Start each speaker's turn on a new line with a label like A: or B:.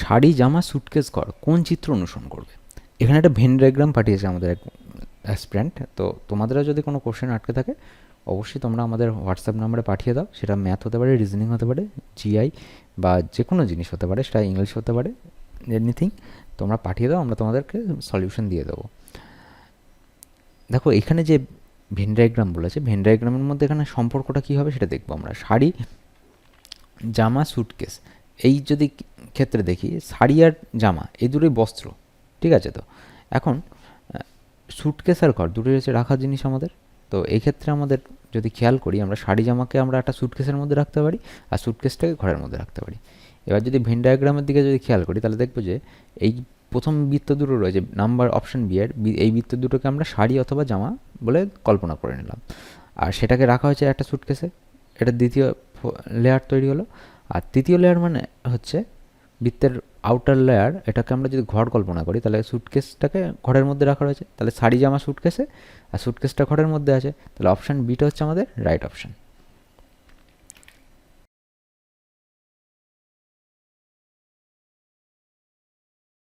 A: শাড়ি, জামা সুটকেস ঘর কোন চিত্র অনুসরণ করবে? এখানে একটা ভেন ডায়াগ্রাম পাঠিয়েছে আমাদের এক অ্যাসপ্রেন্ট তো তোমাদেরও যদি কোনো কোশ্চেন আটকে থাকে, অবশ্যই তোমরা আমাদের হোয়াটসঅ্যাপ নাম্বারে পাঠিয়ে দাও। সেটা ম্যাথ হতে পারে রিজনিং হতে পারে জিআই বা যে কোনো জিনিস হতে পারে, সেটা ইংলিশ হতে পারে এনিথিং তোমরা পাঠিয়ে দাও, আমরা তোমাদেরকে সলিউশন দিয়ে দেবো। দেখো, এখানে যে ভেন ডায়াগ্রাম বলেছে ভেন ডায়াগ্রামের মধ্যে এখানে সম্পর্কটা কী হবে সেটা দেখব আমরা। শাড়ি, জামা সুটকেস এই যদি ক্ষেত্রে দেখি, শাড়ি আর জামা, এই দুটোই বস্ত্র, ঠিক আছে তো? এখন সুটকেস আর ঘর দুটোই হচ্ছে রাখার জিনিস আমাদের। তো এই ক্ষেত্রে আমাদের যদি খেয়াল করি, আমরা শাড়ি, জামাকে আমরা একটা সুটকেসের মধ্যে রাখতে পারি আর সুটকেসটাকে ঘরের মধ্যে রাখতে পারি। এবার যদি ভেন ডায়াগ্রামের দিকে যদি খেয়াল করি, তাহলে দেখব যে এই প্রথম বৃত্ত দুটো রয়েছে নাম্বার অপশন বি এর এই বৃত্ত দুটোকে আমরা শাড়ি অথবা জামা বলে কল্পনা করে নিলাম। আর সেটাকে রাখা হয়েছে একটা সুটকেসে এটা দ্বিতীয় লেয়ার তৈরি হলো। আর তৃতীয় লেয়ার মানে হচ্ছে বৃত্তের আউটার লেয়ার এটাকে আমরা যদি ঘর কল্পনা করি, তাহলে সুটকেসটাকে ঘরের মধ্যে রাখা রয়েছে। তাহলে শাড়ি, জামা সুটকেসে আর সুটকেসটা ঘরের মধ্যে আছে। তাহলে অপশান বিটা হচ্ছে আমাদের রাইট অপশান